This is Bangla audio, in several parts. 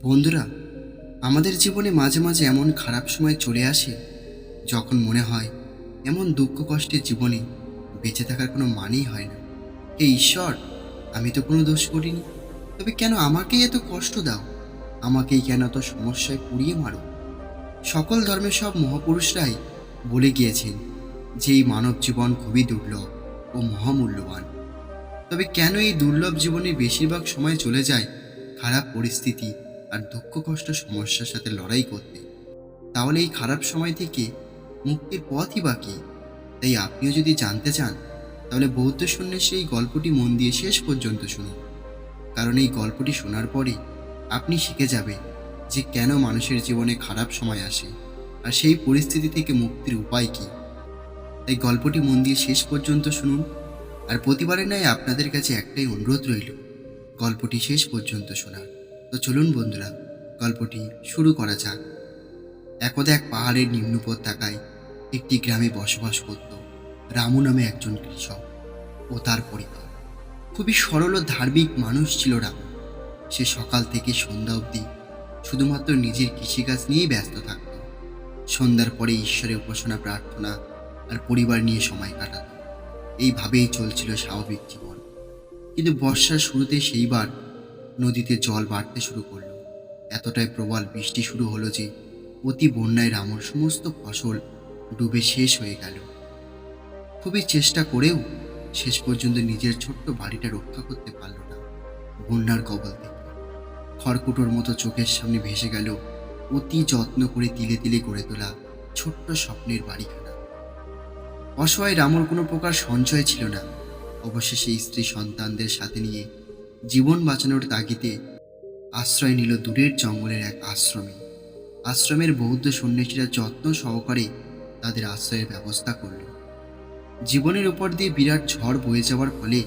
বন্ধুরা, আমাদের জীবনে মাঝে মাঝে এমন খারাপ সময় চলে আসে যখন মনে হয় এমন দুঃখ কষ্টের জীবনে বেঁচে থাকার কোনো মানেই হয় না। হে ঈশ্বর, আমি তো কোনো দোষ করিনি। তবে কেন আমাকেই এত কষ্ট দাও? আমাকেই কেন এত সমস্যায় পুড়িয়ে মারো? সকল ধর্মের সব মহাপুরুষরাই বলে গিয়েছেন যে এই মানব জীবন খুবই দুর্লভ ও মহামূল্যবান। তবে কেন এই দুর্লভ জীবনের বেশিরভাগ সময় চলে যায় খারাপ পরিস্থিতি আর দুঃখ, কষ্ট, সমস্যার সাথে লড়াই করতে। তাহলে এই খারাপ সময় থেকে মুক্তির পথই বা কী? তাই আপনিও যদি জানতে চান, তাহলে বৌদ্ধ সন্ন্যাসী সেই গল্পটি মন দিয়ে শেষ পর্যন্ত শুনুন। কারণ এই গল্পটি শোনার পরে আপনি শিখে যাবেন যে কেন মানুষের জীবনে খারাপ সময় আসে আর সেই পরিস্থিতি থেকে মুক্তির উপায় কী। তাই গল্পটি মন দিয়ে শেষ পর্যন্ত শুনুন আর প্রতিবারের ন্যায় আপনাদের কাছে একটাই অনুরোধ রইল, গল্পটি শেষ পর্যন্ত শোনার। তো চলুন বন্ধুরা, গল্পটি শুরু করা যাক। একদা এক পাহাড়ের নিম্ন উপত্যকায় একটি গ্রামে বসবাস করত রামু নামে একজন কৃষক ও তার পরিবার। খুবই সরল ও ধার্মিক মানুষ ছিল রামু। সে সকাল থেকে সন্ধ্যা অবধি শুধুমাত্র নিজের কৃষিকাজ নিয়েই ব্যস্ত থাকত। সন্ধ্যার পরে ঈশ্বরের উপাসনা, প্রার্থনা আর পরিবার নিয়ে সময় কাটাত। এইভাবেই চলছিল স্বাভাবিক জীবন। কিন্তু বর্ষার শুরুতে সেইবার নদীতে জল বাড়তে শুরু করল। এতটাই প্রবল বৃষ্টি শুরু হলো যে অতি বন্যায় রামর সমস্ত ফসল ডুবে শেষ হয়ে গেল। খুবই চেষ্টা করেও শেষ পর্যন্ত নিজের ছোট্ট বাড়িটা রক্ষা করতে পারল না বন্যার কবল থেকে। খড়কুটোর মতো চোখের সামনে ভেসে গেল অতি যত্ন করে তিলে তিলে গড়ে তোলা ছোট্ট স্বপ্নের বাড়িখানা। অসহায় রামর কোনো প্রকার সঞ্চয় ছিল না। অবশেষে স্ত্রী সন্তানদের সাথে নিয়ে জীবন বাঁচানোর তাগিদে আশ্রয় নিল দূরের জঙ্গলের এক আশ্রমে। আশ্রমের বৌদ্ধ সন্ন্যাসীরা যত্ন সহকারে তাদের আশ্রয়ের ব্যবস্থা করল। জীবনের উপর দিয়ে বিরাট ঝড় বয়ে যাওয়ার ফলে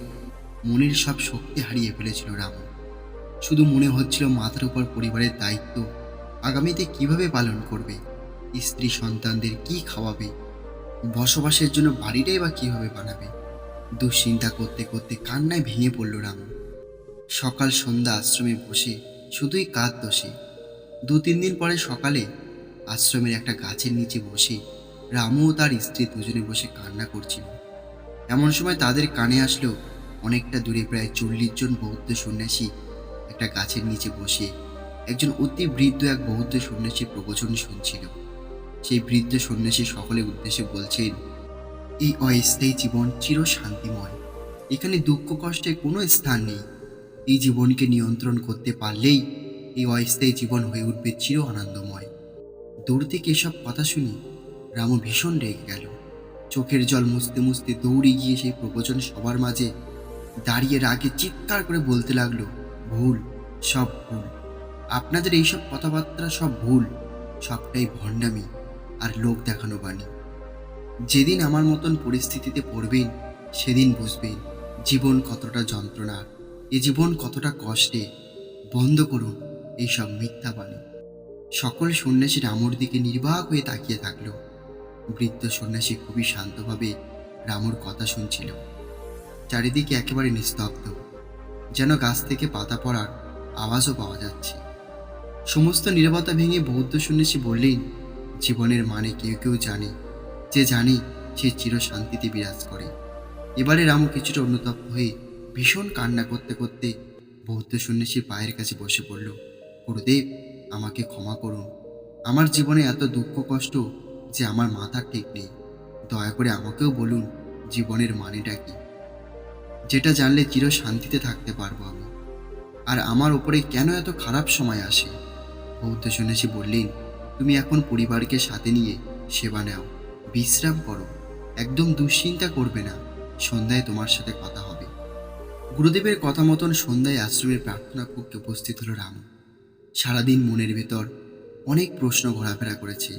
মনের সব শক্তি হারিয়ে ফেলেছিল রাম। শুধু মনে হচ্ছিল মাথার উপর পরিবারের দায়িত্ব, আগামীতে কীভাবে পালন করবে, স্ত্রী সন্তানদের কি খাওয়াবে, বসবাসের জন্য বাড়িটাই বা কীভাবে বানাবে, দুশ্চিন্তা করতে করতে কান্নায় ভেঙে পড়ল রামু। সকাল সন্ধ্যা আশ্রমে বসে শুধুই কাঁদ দোষে দু তিন দিন পরে সকালে আশ্রমের একটা গাছের নিচে বসে রামু ও তার স্ত্রী দুজনে বসে কান্না করছিল। এমন সময় তাদের কানে আসলো অনেকটা দূরে প্রায় চল্লিশ জন বৌদ্ধ সন্ন্যাসী একটা গাছের নিচে বসে। একজন অতি বৃদ্ধ এক বৌদ্ধ সন্ন্যাসীর প্রবচন শুনছিল। সেই বৃদ্ধ সন্ন্যাসী সকলের উদ্দেশ্যে বলছেন, এই অস্থায়ী জীবন চির শান্তিময় এখানে দুঃখ কষ্টের কোনো স্থান নেই। এই জীবনকে নিয়ন্ত্রণ করতে পারলেই এই অস্থায়ী জীবন হয়ে উঠবে চির আনন্দময়। দূর থেকে এসব কথা শুনি রামু ভীষণ রেগে গেল। চোখের জল মুছতে মুছতে দৌড়ে গিয়ে সেই প্রবচন সবার মাঝে দাঁড়িয়ে রাগে চিৎকার করে বলতে লাগল, ভুল, সব ভুল। আপনাদের এইসব কথাবার্তা সব ভুল, সবটাই ভণ্ডামি আর লোক দেখানো বাণী। যেদিন আমার মতন পরিস্থিতিতে পড়বেন, সেদিন বুঝবেন জীবন কতটা যন্ত্রণা এ জীবন কতটা কষ্টে। বন্ধ করুন, এইসব মিথ্যা বাণী সকল সন্ন্যাসী রামর দিকে নির্বাক হয়ে তাকিয়ে থাকল। বৃদ্ধ সন্ন্যাসী খুবই শান্তভাবে রামর কথা শুনছিল। চারিদিকে একেবারে নিস্তব্ধ। যেন গাছ থেকে পাতা পড়ার আওয়াজও পাওয়া যাচ্ছে। সমস্ত নীরবতা ভেঙে বৌদ্ধ সন্ন্যাসী বললেন, জীবনের মানে কেউ কেউ জানে। যে জানে, সে চির শান্তিতে বিরাজ করে। এবারে রামু কিছুটা অনুতপ্ত হয়ে ভীষণ কান্না করতে করতে বৌদ্ধ সন্ন্যাসীর পায়ের কাছে বসে পড়ল। গুরুদেব, আমাকে ক্ষমা করুন। আমার জীবনে এত দুঃখ কষ্ট যে আমার মাথা ঠিক নেই। দয়া করে আমাকেও বলুন জীবনের মানেটা কি? যেটা জানলে চির শান্তিতে থাকতে পারব আমি। আর আমার ওপরে কেন এত খারাপ সময় আসে? বৌদ্ধ সন্ন্যাসী বললেন, তুমি এখন পরিবারকে সাথে নিয়ে সেবা নাও, বিশ্রাম করো। একদম দুশ্চিন্তা করবে না। সন্ধ্যায় তোমার সাথে কথা হবে। গুরুদেবের কথা মতন সন্ধ্যায় আশ্রমের প্রার্থনা কক্ষে উপস্থিত হলো রাম। সারাদিন মনের ভেতর অনেক প্রশ্ন ঘোরাফেরা করেছে।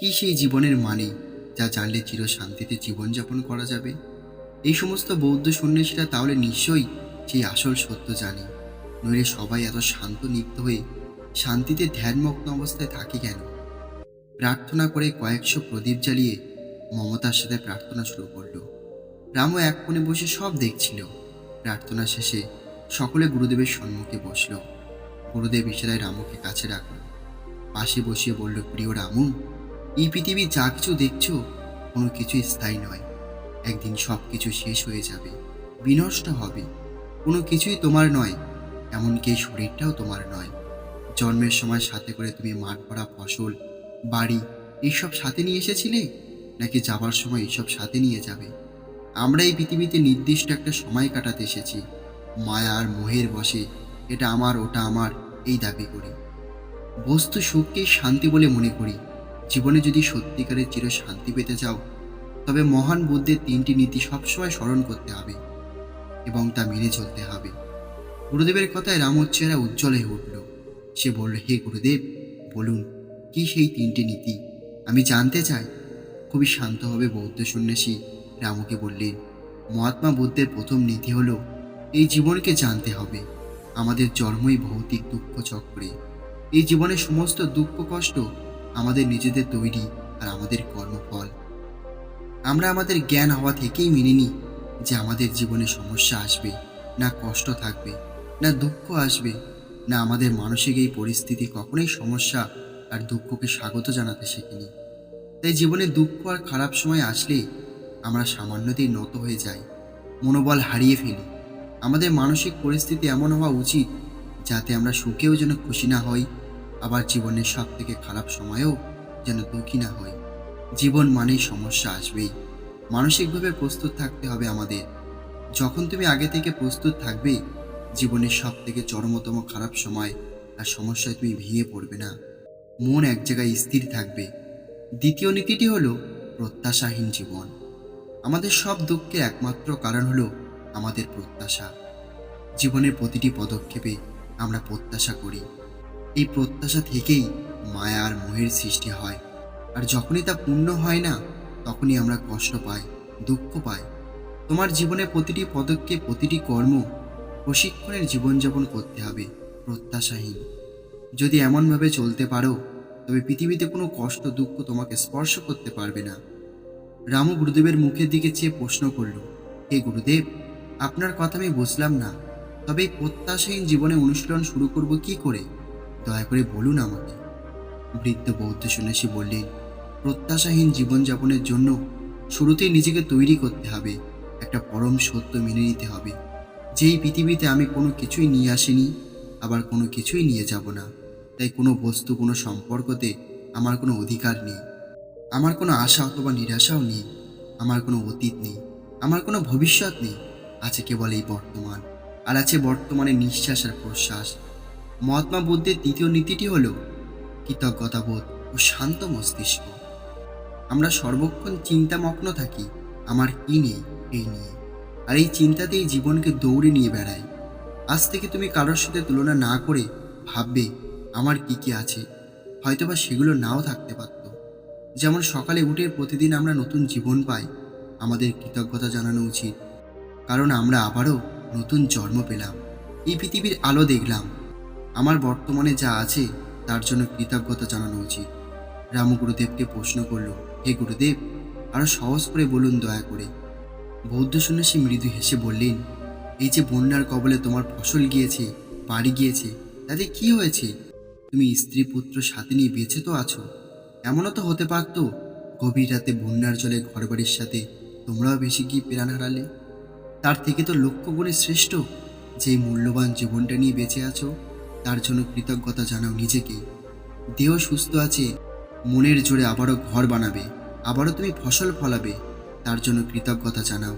কি সেই জীবনের মানে যা জানলে চির শান্তিতে জীবনযাপন করা যাবে? এই সমস্ত বৌদ্ধ সন্ন্যাসীরা তাহলে নিশ্চয়ই সেই আসল সত্য জানে। নইলে সবাই এত শান্ত নিত্য হয়ে শান্তিতে ধ্যানমগ্ন অবস্থায় থাকে কেন? প্রার্থনা করে কয়েকশো প্রদীপ জ্বালিয়ে মমতার সাথে প্রার্থনা শুরু করল। রামও এক কোণে বসে সব দেখছিল। প্রার্থনা শেষে সকলে গুরুদেবের সম্মুখে বসল। গুরুদেব ইশারায় রামুকে কাছে রাখল। পাশে বসিয়ে বলল, প্রিয় রামু, এই পৃথিবী যা কিছু দেখছ, কোনো কিছুই স্থায়ী নয়। একদিন সব কিছু শেষ হয়ে যাবে, বিনষ্ট হবে। কোনো কিছুই তোমার নয়, এমনকি শরীরটাও তোমার নয়। জন্মের সময় সাথে করে তুমি মাঠ ভরা ফসল, বাড়ি, এইসব সাথে নিয়ে এসেছিলে? নাকি যাবার সময় এইসব সাথে নিয়ে যাবে? আমরা এই পৃথিবীতে নির্দিষ্ট একটা সময় কাটাতে এসেছি। মায়া আর মোহের বসে এটা আমার, ওটা আমার, এই দাবি করি। বস্তু সুখকেই শান্তি বলে মনে করি। জীবনে যদি সত্যিকারের চির শান্তি পেতে চাও, তবে মহান বুদ্ধের তিনটি নীতি সবসময় স্মরণ করতে হবে এবং তা মেনে চলতে হবে। গুরুদেবের কথায় রামর চেহারা উজ্জ্বল হয়ে উঠল। সে বলল, হে গুরুদেব, বলুন, কি সেই তিনটি নীতি? আমি জানতে চাই। খুবই শান্তভাবে বৌদ্ধ সন্ন্যাসী। রামুকে বললেন মহাত্মা বুদ্ধের প্রথম নীতি হলো, এই জীবনকে জানতে হবে। আমাদের জন্মই ভৌতিক দুঃখ চক্রে এই জীবনের সমস্ত দুঃখ কষ্ট আমাদের নিজেদের তৈরি আর আমাদের কর্মফল। আমরা আমাদের জ্ঞান হওয়া থেকেই মেনে নিই যে আমাদের জীবনে সমস্যা আসবে, না কষ্ট থাকবে, না দুঃখ আসবে, না আমাদের মানসিক এই পরিস্থিতি কখনোই সমস্যা আর দুঃখকে স্বাগত জানাতে শেখেনি। তাই জীবনে দুঃখ আর খারাপ সময় আসলে আমরা সামান্যতেই নত হয়ে যাই, মনোবল হারিয়ে ফেলি। আমাদের মানসিক পরিস্থিতি এমন হওয়া উচিত, যাতে আমরা সুখেও যেন খুশি না হই, আবার জীবনের সব থেকে খারাপ সময়েও যেন দুঃখী না হই। জীবন মানেই সমস্যা আসবেই। মানসিকভাবে প্রস্তুত থাকতে হবে আমাদের। যখন তুমি আগে থেকে প্রস্তুত থাকবে, জীবনের সব থেকে চরমতম খারাপ সময় আর সমস্যায় তুমি ভেঙে পড়বে না। মন এক জায়গায় স্থির থাকবে। দ্বিতীয় নীতিটি হলো প্রত্যাশাহীন জীবন। আমাদের সব দুঃখের একমাত্র কারণ হলো আমাদের প্রত্যাশা। জীবনের প্রতিটি পদক্ষেপে আমরা প্রত্যাশা করি। এই প্রত্যাশা থেকেই মায়া আর মোহের সৃষ্টি হয়। আর যখনই তা পূর্ণ হয় না, তখনই আমরা কষ্ট পাই, দুঃখ পাই। তোমার জীবনে প্রতিটি পদক্ষেপ, প্রতিটি কর্ম প্রশিক্ষণের জীবনযাপন করতে হবে, প্রত্যাশাহীন। যদি এমনভাবে চলতে পারো, তবে পৃথিবীতে কোনো কষ্ট, দুঃখ তোমাকে স্পর্শ করতে পারবে না। রামু গুরুদেবের মুখের দিকে চেয়ে প্রশ্ন করল, হে গুরুদেব, আপনার কথা আমি বুঝলাম না। তবে প্রত্যাশাহীন জীবনে অনুশীলন শুরু করব কি করে? দয়া করে বলুন আমাকে। বৃদ্ধ বৌদ্ধ সন্ন্যাসী বললেন, প্রত্যাশাহীন জীবনযাপনের জন্য শুরুতেই নিজেকে তৈরি করতে হবে। একটা পরম সত্য মেনে নিতে হবে। যেই পৃথিবীতে আমি কোনো কিছুই নিয়ে আসিনি, আবার কোনো কিছুই নিয়ে যাব না। তাই কোনো বস্তু, কোনো সম্পর্কতে আমার কোনো অধিকার নেই। আমার কোনো আশা অথবা নিরাশাও নেই। আমার কোনো অতীত নেই। আমার কোনো ভবিষ্যৎ নেই। আছে কেবল এই বর্তমান। আর আছে বর্তমানে নিঃশ্বাস আর প্রশ্বাস। মহাত্মা বুদ্ধের দ্বিতীয় নীতিটি হল কৃতজ্ঞতাবোধ ও শান্ত মস্তিষ্ক। আমরা সর্বক্ষণ চিন্তামগ্ন থাকি, আমার কি নেই, এই নিয়ে। আর এই চিন্তাতেই জীবনকে দৌড়ে নিয়ে বেড়ায় আজ থেকে তুমি কারোর সাথে তুলনা না করে ভাববে, আমার কি কি আছে? হয়তোবা সেগুলো নাও থাকতে পারত। যেমন সকালে উঠে প্রতিদিন আমরা নতুন জীবন পাই, আমাদের কৃতজ্ঞতা জানানো উচিত। কারণ আমরা আবারও নতুন জন্ম পেলাম। এই পৃথিবীর আলো দেখলাম। আমার বর্তমানে যা আছে, তার জন্য কৃতজ্ঞতা জানানো উচিত। রামু গুরুদেবকে প্রশ্ন করল, হে গুরুদেব আরও সহজ করে বলুন দয়া করে। বৌদ্ধ সন্ন্যাসী মৃদু হেসে বললেন, এই যে বন্যার কবলে তোমার ফসল গিয়েছে, বাড়ি গিয়েছে, তাতে কি হয়েছে? তুমি স্ত্রী পুত্র সাথে নিয়ে বেঁচে তো আছো। এমনও তো হতে পারত, গভীর রাতে বন্যার জলে ঘরবাড়ির সাথে তোমরাও বেশি গিয়ে প্রাণ হারালে? তার থেকে তো লক্ষ্য গুণে শ্রেষ্ঠ, যে মূল্যবান জীবনটা নিয়ে বেঁচে আছো, তার জন্য কৃতজ্ঞতা জানাও নিজেকে। দেহ সুস্থ আছে, মনের জোরে আবারও ঘর বানাবে, আবারও তুমি ফসল ফলাবে, তার জন্য কৃতজ্ঞতা জানাও।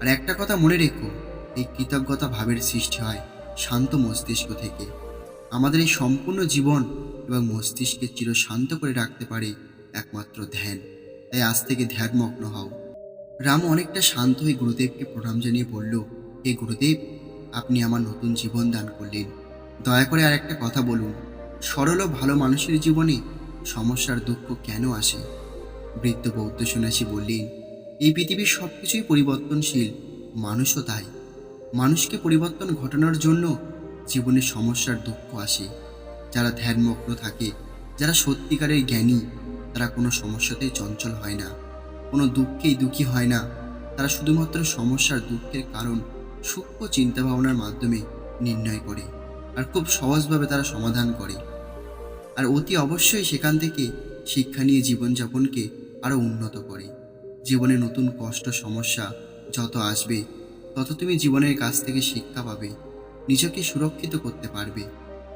আর একটা কথা মনে রেখো, এই কৃতজ্ঞতা ভাবের সৃষ্টি হয় শান্ত মস্তিষ্ক থেকে। আমাদের এই সম্পূর্ণ জীবন এবং মস্তিষ্কে চির শান্ত করে রাখতে পারে একমাত্র ধ্যান। তাই আজ থেকে ধ্যানমগ্ন হও। রাম অনেকটা শান্ত হয়ে গুরুদেবকে প্রণাম জানিয়ে বলল, হে গুরুদেব, আপনি আমার নতুন জীবন দান করলেন। দয়া করে আর একটা কথা বলুন। সরল ও ভালো মানুষের জীবনে সমস্যার দুঃখ কেন আসে? বৃদ্ধ বৌদ্ধ সন্ন্যাসী বললেন, এই পৃথিবীর সব কিছুই পরিবর্তনশীল। মানুষও তাই। মানুষকে পরিবর্তন ঘটানোর জন্য জীবনে সমস্যার দুঃখ আসে। যারা ধ্যানমগ্ন থাকে, যারা সত্যিকারের জ্ঞানী, তারা কোনো সমস্যাতেই চঞ্চল হয় না। কোনো দুঃখেই দুঃখী হয় না। তারা শুধুমাত্র সমস্যার দুঃখের কারণ সূক্ষ্ম চিন্তাভাবনার মাধ্যমে নির্ণয় করে আর খুব সহজভাবে তারা সমাধান করে। আর অতি অবশ্যই সেখান থেকে শিক্ষা নিয়ে জীবনযাপনকে আরও উন্নত করে। জীবনে নতুন কষ্ট, সমস্যা যত আসবে, তত তুমি জীবনের কাছ থেকে শিক্ষা পাবে। নিজেকে সুরক্ষিত করতে পারবে।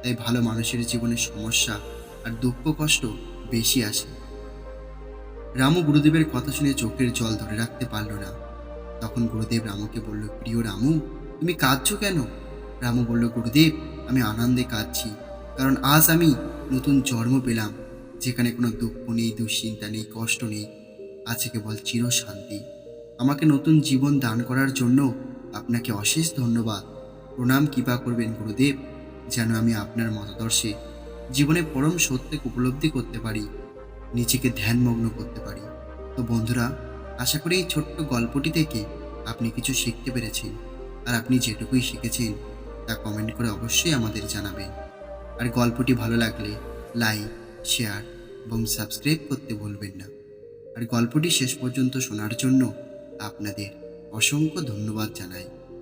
তাই ভালো মানুষের জীবনে সমস্যা আর দুঃখ কষ্ট বেশি আসে। রামু গুরুদেবের কথা শুনে চোখের জল ধরে রাখতে পারল না। তখন গুরুদেব রামুকে বলল, প্রিয় রামু, তুমি কাঁদছো কেন? রামু বলল, গুরুদেব, আমি আনন্দে কাঁদছি। কারণ আজ আমি নতুন জন্ম পেলাম, যেখানে কোনো দুঃখ নেই, দুশ্চিন্তা নেই, কষ্ট নেই। আছে কেবল চিরশান্তি। আমাকে নতুন জীবন দান করার জন্য আপনাকে অশেষ ধন্যবাদ। প্রণাম, কৃপা করবেন গুরুদেব, যেন আমি আপনার মতাদর্শে জীবনে পরম সত্যকে উপলব্ধি করতে পারি, নিজেকে ধ্যানমগ্ন করতে পারি। তো বন্ধুরা, আশা করি এই ছোট্ট গল্পটি থেকে আপনি কিছু শিখতে পেরেছেন। আর আপনি যেটুকুই শিখেছেন, তা কমেন্ট করে অবশ্যই আমাদের জানাবেন। আর গল্পটি ভালো লাগলে লাইক শেয়ার এবং সাবস্ক্রাইব করতে ভুলবেন না। আর গল্পটি শেষ পর্যন্ত শোনার জন্য আপনাদের অসংখ্য ধন্যবাদ জানাই।